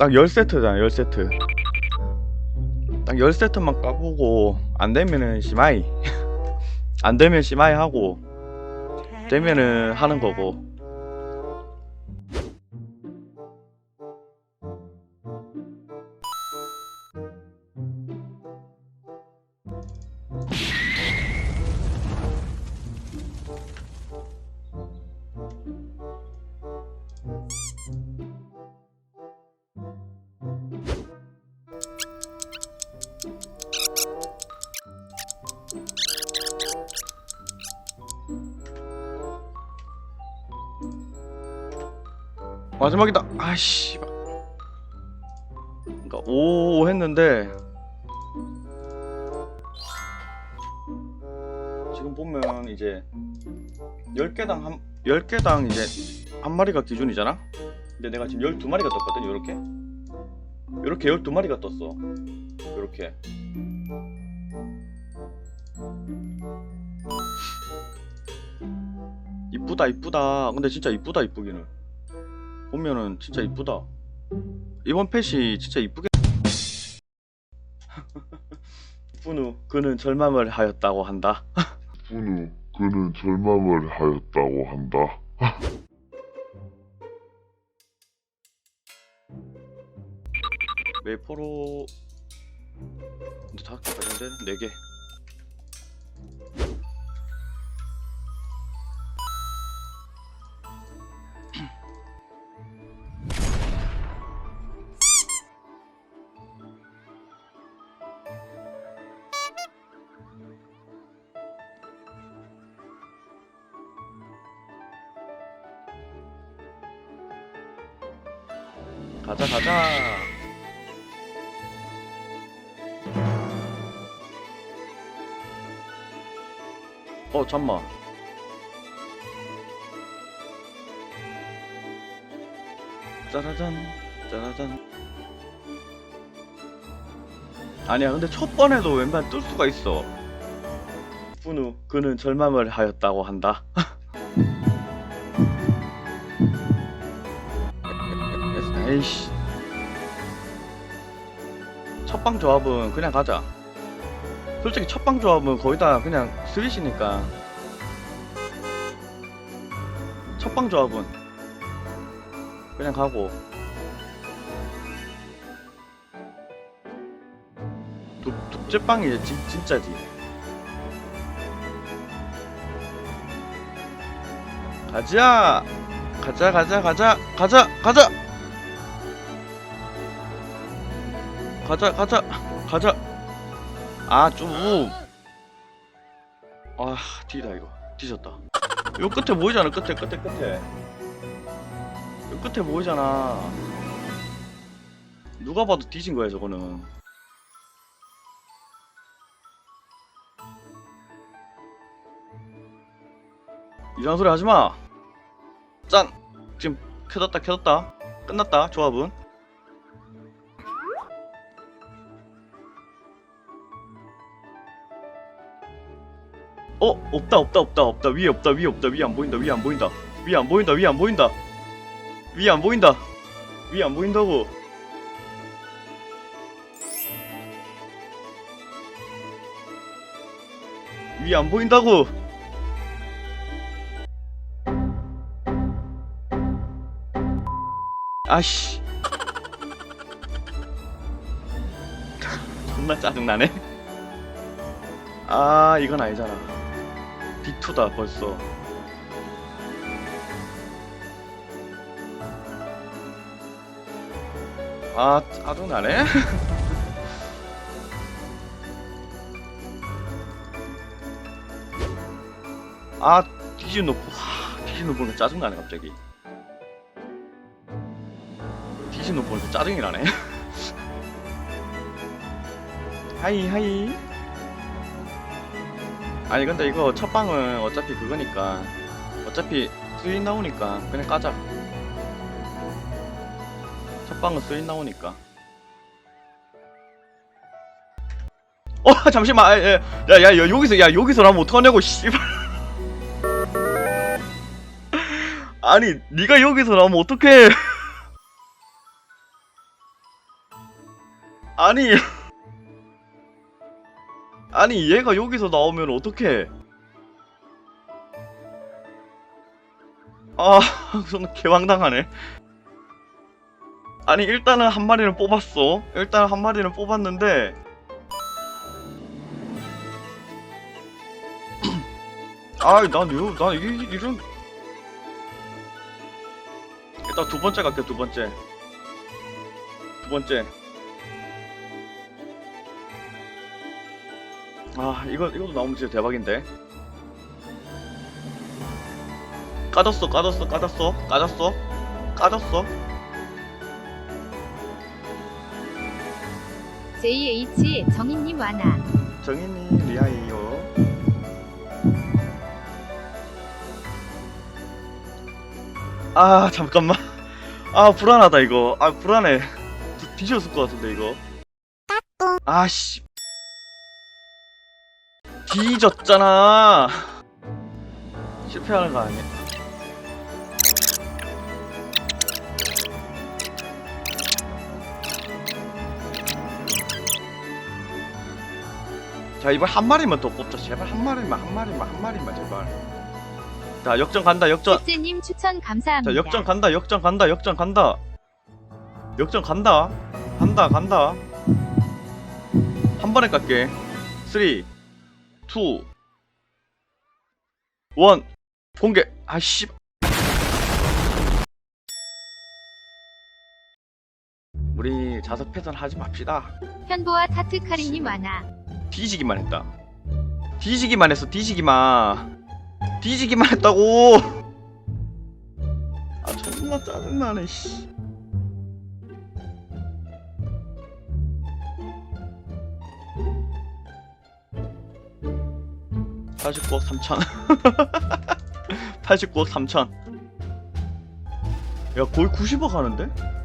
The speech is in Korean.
딱 10세트잖아 10세트. 딱 10세트만 까보고 안되면은 시마이. 안되면 시마이 하고 되면은 하는 거고 마지막이다. 아씨. 그니까 오 했는데 지금 보면 이제 10개당 한 10개당 이제 한 마리가 기준이잖아? 근데 내가 지금 12마리가 떴거든 요렇게? 요렇게 12마리가 떴어. 요렇게. 이쁘다 이쁘다. 근데 진짜 이쁘다 이쁘기는 보면은 진짜 이쁘다 이번 펫이 진짜 이쁘게 후 그는 절망을 하였다고 한다 후 그는 절망을 하였다고 한다. 메이포로 근데 다섯 개 가는데 네 개. 가자 가자. 어 잠만. 짜라잔 짜라잔. 아니야 근데 첫 번에도 왼발 뜰 수가 있어. 분우 그는 절망을 하였다고 한다 에이씨. 첫방 조합은 그냥 가자. 솔직히 첫방 조합은 거의 다 그냥 스윗이니까. 첫방 조합은 그냥 가고. 두, 둘째 빵이 이제 진, 진짜지. 가자! 가자 가자 가자 가자 가자 가자 가자 가자 아, 좀. 아, 뒤다, 이거. 뒤졌다. 요 끝에 보이잖아, 끝에, 끝에, 끝에. 요 끝에 보이잖아. 누가 봐도 뒤진 거야, 저거는. 이상한 소리 하지 마. 짠! 지금 켜졌다, 켜졌다. 끝났다, 조합은. 어 없다 없다 없다 없다. 위에 없다 위에 없다. 위에 안 보인다 위에 안 보인다. 위에 안 보인다 위에 안 보인다. 위에 안 보인다. 위에 안 보인다고. 위에 안 보인다고. 아씨. 존나 짜증나네. 아 이건 아니잖아 D2다 벌써. 아 짜증나네? 아 뒤집어 놓고 하, 뒤집어 보니까 짜증나네 갑자기. 뒤집어 보니까 짜증이 나네. 하이 하이 아니 근데 이거 첫 방은 어차피 그거니까. 어차피 수인 나오니까 그냥 까자. 첫 방은 수인 나오니까. 어 잠시만. 야야 야, 야, 여기서 야 여기서 나면 어떡하냐고 씨발. 아니 네가 여기서 나면 어떡해. 아니 아니 얘가 여기서 나오면 어떡해? 아 저는 개왕당하네. 아니 일단은 한 마리는 뽑았어. 일단 한 마리는 뽑았는데. 아이 난 이런 난 이, 이런. 일단 두 번째 갈게 두 번째. 두 번째 아 이거 이것도 나오면 진짜 대박인데. 까졌어 까졌어 까졌어 까졌어 까졌어. JH 정인님 와나. 정인이 리아이요. 아 잠깐만. 아 불안하다 이거. 아 불안해. 뒤, 뒤졌을 것 같은데 이거. 아씨 뒤졌잖아. 실패하는 거 아니야? 자 이번 한 마리만 더 뽑자. 제발 한 마리만 한 마리만 한 마리만 제발. 자 역전 간다 역전. 셋째님 추천 감사합니다. 자 역전 간다 역전 간다 역전 간다. 역전 간다. 간다 간다. 한 번에 깎게. 3 2 1 공개. 아씨. 우리 자석 패전 하지 맙시다. 현보와 타트카리님 와나. 뒤지기만 했다. 뒤지기만 했어 뒤지기만. 뒤지기만 했다고. 아 존나 짜증나네 씨 (89억 3천) (89억 3천) 야 거의 (90억) 하는데?